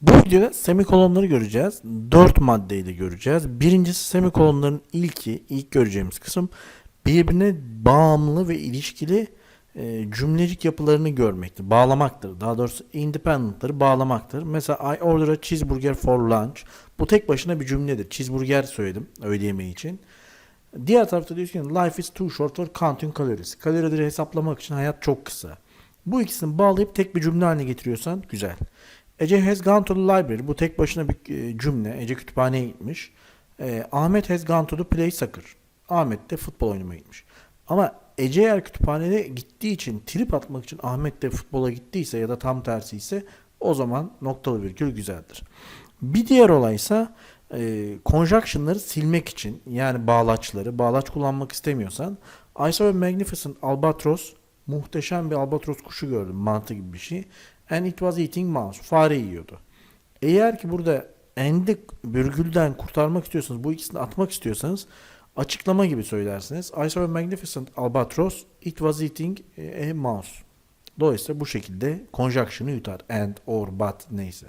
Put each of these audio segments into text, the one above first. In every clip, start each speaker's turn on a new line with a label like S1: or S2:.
S1: Bu videoda semikolonları göreceğiz. 4 maddeyi de göreceğiz. Birincisi semikolonların ilki, ilk göreceğimiz kısım birbirine bağımlı ve ilişkili e, cümlecik yapılarını görmektir. Bağlamaktır. Daha doğrusu independent'ları bağlamaktır. Mesela I order a cheeseburger for lunch. Bu tek başına bir cümledir. Cheeseburger söyledim öğle yemeği için. Diğer tarafta diyor ki life is too short for counting calories. Kalorileri hesaplamak için hayat çok kısa. Bu ikisini bağlayıp tek bir cümle haline getiriyorsan güzel. Ece has gone to the library. Bu tek başına bir e, cümle. Ece kütüphaneye gitmiş. E, Ahmet has gone to the play soccer. Ahmet de futbol oynamaya gitmiş. Ama Ece eğer kütüphanede gittiee için trip atmak için Ahmet de futbola gittiyse ya da tam tersi ise o zaman noktalı virgül güzeldir. Bir diğer olaysa e, conjunction'ları silmek için yani bağlaçları, bağlaç kullanmak istemiyorsan I saw a magnificent albatros muhteşem bir albatros kuşu gördüm mantı gibi bir şey. And it was eating mouse. Fare yiyordu. Eğer ki burada end'i virgülden kurtarmak istiyorsanız, bu ikisini atmak istiyorsanız açıklama gibi söylersiniz. I saw a magnificent albatros. It was eating a mouse. Dolayısıyla bu şekilde conjunction'ı yutar. And, or, but neyse.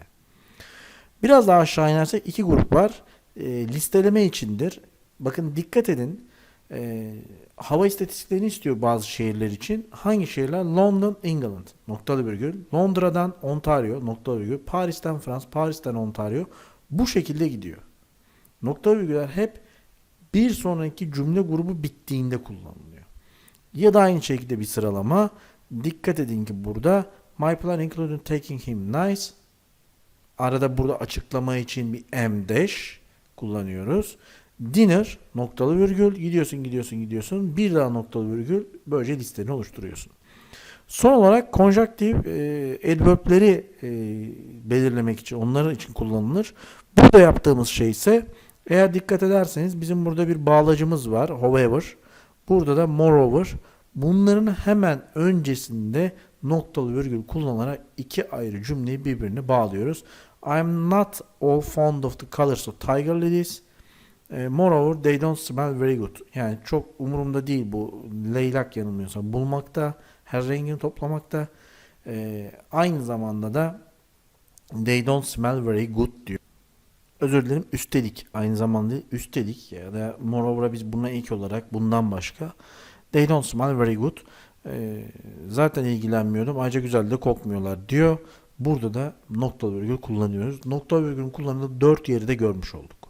S1: Biraz daha aşağı inersek iki grup var. E, listeleme içindir. Bakın dikkat edin. E, hava istatistiklerini istiyor bazı şehirler için. Hangi şehirler? London, England. Noktalı virgül. Londra'dan Ontario. Noktalı virgül. Paris'ten Fransa. Paris'ten Ontario. Bu şekilde gidiyor. Noktalı virgüller hep bir sonraki cümle grubu bittiğinde kullanılıyor. Ya da aynı şekilde bir sıralama. Dikkat edin ki burada My plan included taking him nice. Arada burada açıklama için bir M dash kullanıyoruz. Dinner noktalı virgül gidiyorsun gidiyorsun gidiyorsun bir daha noktalı virgül böylece listeni oluşturuyorsun. Son olarak konjaktif e, adverb'leri e, belirlemek için onların için kullanılır. Burada yaptığımız şey ise eğer dikkat ederseniz bizim burada bir bağlacımız var however. Burada da moreover. Bunların hemen öncesinde noktalı virgül kullanarak iki ayrı cümleyi birbirine bağlıyoruz. I'm not all fond of the colors of tiger lilies. E, moreover they don't smell very good. Yani çok umurumda değil bu leylak yanılmıyorsa bulmakta, her rengini toplamakta. E, aynı zamanda da they don't smell very good diyor. Özür dilerim üstelik aynı zamanda üstelik ya da moreover'a biz buna ilk olarak bundan başka they don't smell very good. E, zaten ilgilenmiyordum. Ayrıca güzel de kokmuyorlar diyor. Burada da noktalı virgül kullanıyoruz. Noktalı virgülün kullanıldığı dört yeri de görmüş olduk.